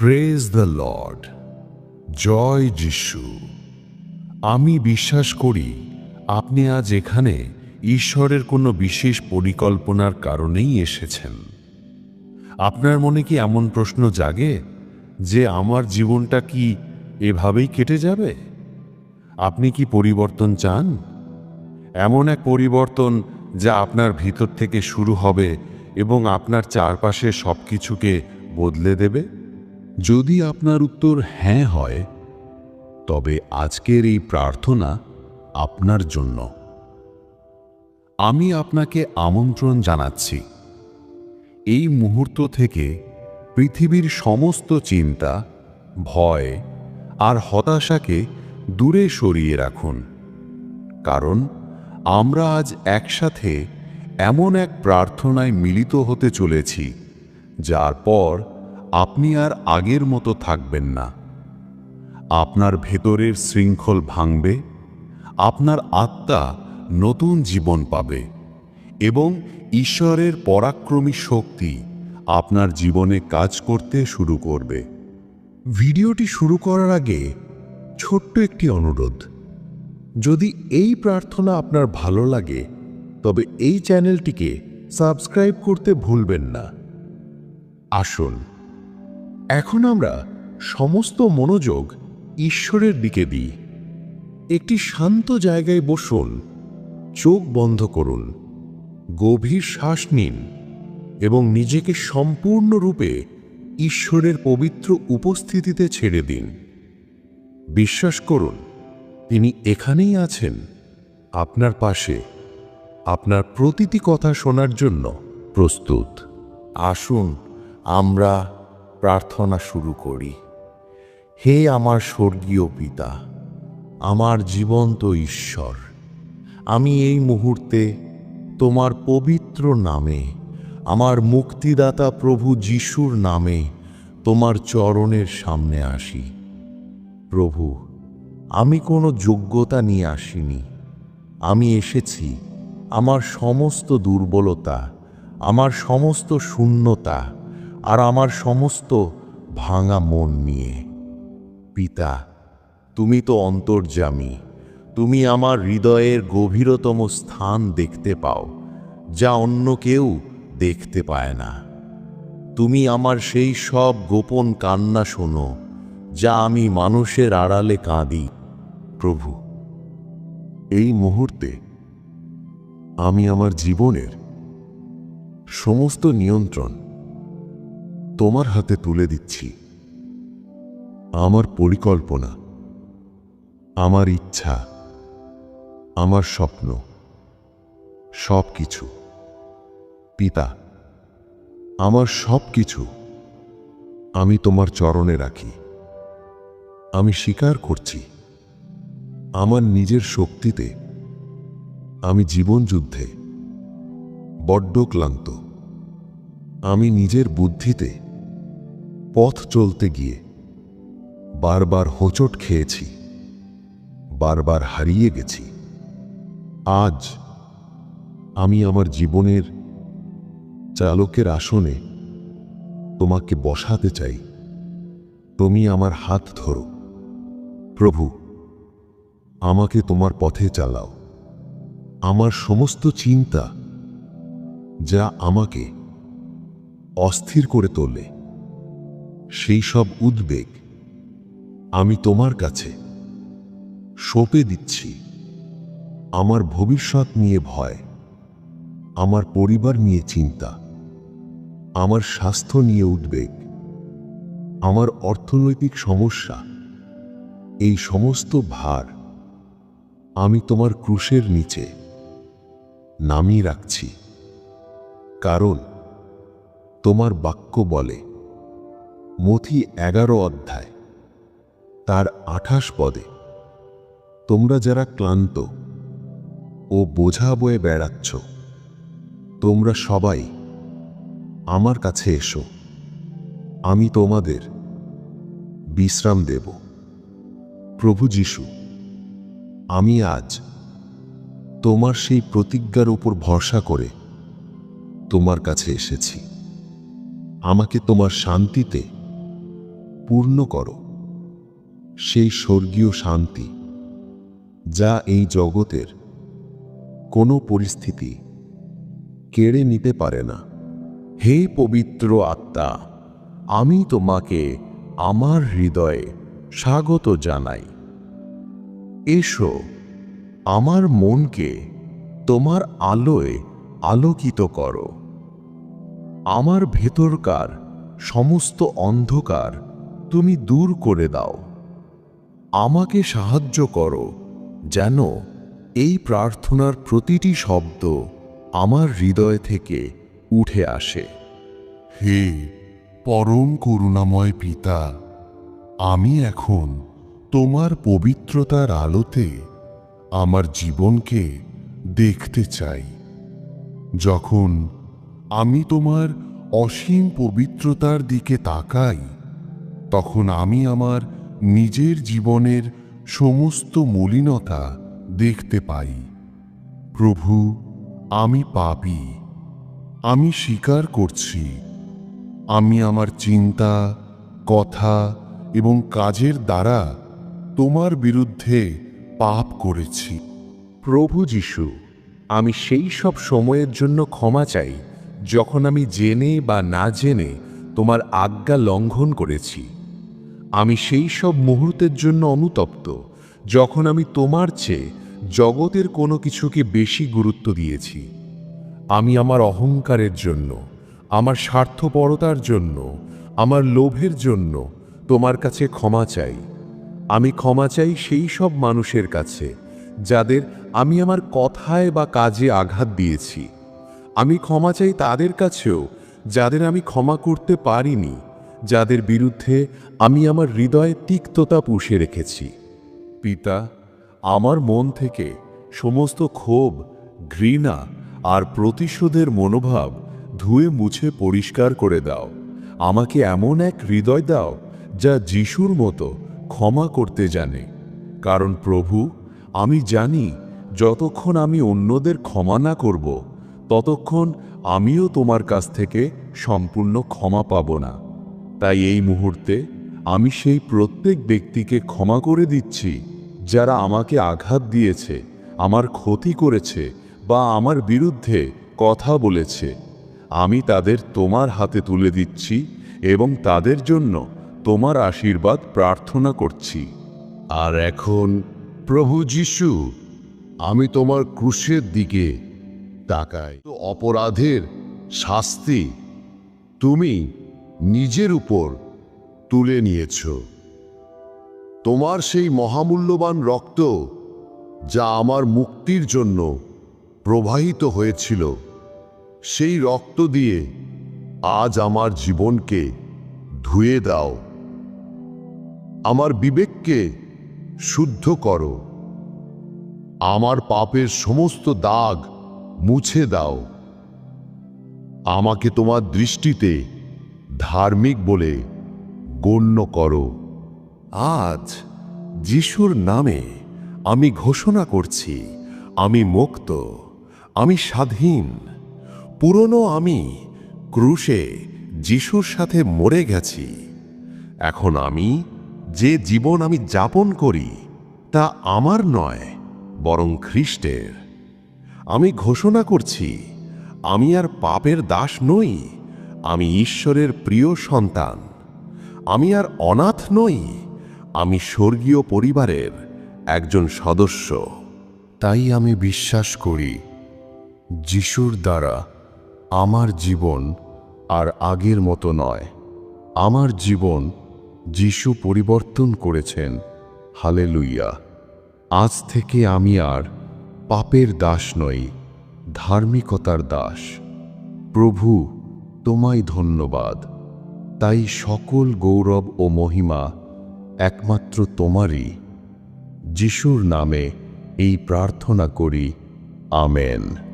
Praise the Lord জয় যিশু। আমি বিশ্বাস করি, আপনি আজ এখানে ঈশ্বরের কোনো বিশেষ পরিকল্পনার কারণেই এসেছেন। আপনার মনে কি এমন প্রশ্ন জাগে যে আমার জীবনটা কি এভাবেই কেটে যাবে? আপনি কি পরিবর্তন চান? এমন এক পরিবর্তন যা আপনার ভিতর থেকে শুরু হবে এবং আপনার চারপাশে সব কিছুকে বদলে দেবে? যদি আপনার উত্তর হ্যাঁ হয়, তবে আজকের এই প্রার্থনা আপনার জন্য। আমি আপনাকে আমন্ত্রণ জানাচ্ছি। এই মুহূর্ত থেকে পৃথিবীর সমস্ত চিন্তা, ভয় আর হতাশাকে দূরে সরিয়ে রাখুন। কারণ আমরা আজ একসাথে এমন এক প্রার্থনায় মিলিত হতে চলেছি, যার পর আপনি আর আগের মতো থাকবেন না। আপনার ভেতরের শৃঙ্খল ভাঙবে, আপনার আত্মা নতুন জীবন পাবে এবং ঈশ্বরের পরাক্রমী শক্তি আপনার জীবনে কাজ করতে শুরু করবে। ভিডিওটি শুরু করার আগে ছোট্ট একটি অনুরোধ। যদি এই প্রার্থনা আপনার ভালো লাগে, তবে এই চ্যানেলটিকে সাবস্ক্রাইব করতে ভুলবেন না। আসুন এখন আমরা সমস্ত মনোযোগ ঈশ্বরের দিকে দিই। একটি শান্ত জায়গায় বসুন, চোখ বন্ধ করুন, গভীর শ্বাস নিন এবং নিজেকে সম্পূর্ণরূপে ঈশ্বরের পবিত্র উপস্থিতিতে ছেড়ে দিন। বিশ্বাস করুন, তিনি এখানেই আছেন, আপনার পাশে, আপনার প্রতিটি কথা শোনার জন্য প্রস্তুত। আসুন, আমরা প্রার্থনা শুরু করি। হে আমার স্বর্গীয় পিতা, আমার জীবন্ত ঈশ্বর, আমি এই মুহূর্তে তোমার পবিত্র নামে, আমার মুক্তিদাতা প্রভু যিশুর নামে তোমার চরণের সামনে আসি। প্রভু, আমি কোনো যোগ্যতা নিয়ে আসিনি। আমি এসেছি আমার সমস্ত দুর্বলতা, আমার সমস্ত শূন্যতা আর আমার সমস্ত ভাঙা মন নিয়ে। পিতা, তুমি তো অন্তর্যামী। তুমি আমার হৃদয়ের গভীরতম স্থান দেখতে পাও, যা অন্য কেউ দেখতে পায় না। তুমি আমার সেই সব গোপন কান্না শোনো, যা আমি মানুষের আড়ালে কাঁদি। প্রভু, এই মুহূর্তে আমি আমার জীবনের সমস্ত নিয়ন্ত্রণ তোমার হাতে তুলে দিচ্ছি। আমার পরিকল্পনা, আমার ইচ্ছা, আমার স্বপ্ন সব কিছু পিতা, আমার সব কিছু আমি তোমার চরণে রাখি। আমি স্বীকার করছি, আমার নিজের শক্তিতে আমি জীবন যুদ্ধে বড্ড ক্লান্ত। আমি নিজের বুদ্ধিতে পথ চলতে গিয়ে বারবার হোঁচট খেয়েছি, বারবার হারিয়ে গেছি। আজ আমি আমার জীবনের চালকের আসনে তোমাকে বসাতে চাই। তুমি আমার হাত ধরো। প্রভু, আমাকে তোমার পথে চালাও। আমার সমস্ত চিন্তা যা আমাকে অস্থির করে তোলে। সেই সব উদ্বেগ আমি তোমার কাছে সঁপে দিচ্ছি। আমার ভবিষ্যৎ নিয়ে ভয়, আমার পরিবার নিয়ে চিন্তা, আমার স্বাস্থ্য নিয়ে উদ্বেগ, আমার অর্থনৈতিক সমস্যা, এই সমস্ত ভার আমি তোমার ক্রুশের নিচে নামিয়ে রাখছি। কারণ তোমার বাক্য বলে মথি এগারো অধ্যায়। তার আঠাশ পদে, তোমরা যারা ক্লান্ত ও বোঝা বয়ে বেড়াচ্ছ, তোমরা সবাই আমার কাছে এসো। আমি তোমাদের বিশ্রাম দেব। প্রভু যিশু, আমি আজ তোমার সেই প্রতিজ্ঞার উপর ভরসা করে তোমার কাছে এসেছি। আমাকে তোমার শান্তিতে পূর্ণ করো। সেই স্বর্গীয় শান্তি, যা এই জগতের কোনো পরিস্থিতি কেড়ে নিতে পারে না। হে পবিত্র আত্মা, আমি তোমাকে আমার হৃদয়ে স্বাগত জানাই। এসো, আমার মনকে তোমার আলোয় আলোকিত করো। আমার ভেতরকার সমস্ত অন্ধকার তুমি দূর করে দাও। আমাকে সাহায্য করো যেন এই প্রার্থনার প্রতিটি শব্দ আমার হৃদয় থেকে উঠে আসে। হে পরম করুণাময় পিতা, আমি এখন তোমার পবিত্রতার আলোতে আমার জীবনকে দেখতে চাই। যখন আমি তোমার অসীম পবিত্রতার দিকে তাকাই তখন আমি আমার নিজের জীবনের সমস্ত মলিনতা দেখতে পাই। প্রভু, আমি পাপি। আমি স্বীকার করছি। আমি আমার চিন্তা, কথা এবং কাজের দ্বারা তোমার বিরুদ্ধে পাপ করেছি। প্রভু যিশু, আমি সেই সব সময়ের জন্য ক্ষমা চাই, যখন আমি জেনে বা না জেনে তোমার আজ্ঞা লঙ্ঘন করেছি। আমি সেই সব মুহূর্তের জন্য অনুতপ্ত, যখন আমি তোমার চেয়ে জগতের কোনো কিছুকে বেশি গুরুত্ব দিয়েছি। আমি আমার অহংকারের জন্য, আমার স্বার্থপরতার জন্য, আমার লোভের জন্য তোমার কাছে ক্ষমা চাই। আমি ক্ষমা চাই সেই সব মানুষের কাছে, যাদের আমি আমার কথায় বা কাজে আঘাত দিয়েছি। আমি ক্ষমা চাই তাদের কাছেও, যাদের আমি ক্ষমা করতে পারিনি। যাদের বিরুদ্ধে আমি আমার হৃদয়ে তিক্ততা পুষে রেখেছি। পিতা, আমার মন থেকে সমস্ত ক্ষোভ, ঘৃণা আর প্রতিশোধের মনোভাব ধুয়ে মুছে পরিষ্কার করে দাও। আমাকে এমন এক হৃদয় দাও যা যিশুর মতো ক্ষমা করতে জানে। কারণ প্রভু, আমি জানি যতক্ষণ আমি অন্যদের ক্ষমা না করব, ততক্ষণ আমিও তোমার কাছ থেকে সম্পূর্ণ ক্ষমা পাব না। তাই এই মুহূর্তে আমি সেই প্রত্যেক ব্যক্তিকে ক্ষমা করে দিচ্ছি, যারা আমাকে আঘাত দিয়েছে, আমার ক্ষতি করেছে বা আমার বিরুদ্ধে কথা বলেছে। আমি তাদের তোমার হাতে তুলে দিচ্ছি এবং তাদের জন্য তোমার আশীর্বাদ প্রার্থনা করছি। আর এখন, প্রভু যিশু, আমি তোমার ক্রুশের দিকে তাকাই। তো অপরাধের শাস্তি তুমি নিজের উপর তুলে নিয়েছ। তোমার সেই মহামূল্যবান রক্ত যা আমার মুক্তির জন্য প্রবাহিত হয়েছিল, সেই রক্ত দিয়ে আজ আমার জীবনকে ধুয়ে দাও। আমার বিবেককে শুদ্ধ করো। আমার পাপের সমস্ত দাগ মুছে দাও। আমাকে তোমার দৃষ্টিতে ধার্মিক বলে গণ্য করো। আজ যিশুর নামে আমি ঘোষণা করছি, আমি মুক্ত, আমি স্বাধীন। পুরনো আমি ক্রুশে যিশুর সাথে মরে গেছি। এখন আমি যে জীবন আমি যাপন করি, তা আমার নয়, বরং খ্রিস্টের। আমি ঘোষণা করছি, আমি আর পাপের দাস নই আমি ঈশ্বরের প্রিয় সন্তান। আমি আর অনাথ নই, আমি স্বর্গীয় পরিবারের একজন সদস্য। তাই আমি বিশ্বাস করি, যিশুর দ্বারা আমার জীবন আর আগের মতো নয়। আমার জীবন যিশু পরিবর্তন করেছেন। হালে লুইয়া আজ থেকে আমি আর পাপের দাস নই, ধার্মিকতার দাস। প্রভু তোমায় ধন্যবাদ। তাই সকল গৌরব ও মহিমা একমাত্র তোমারই। যিশুর নামে এই প্রার্থনা করি, আমেন।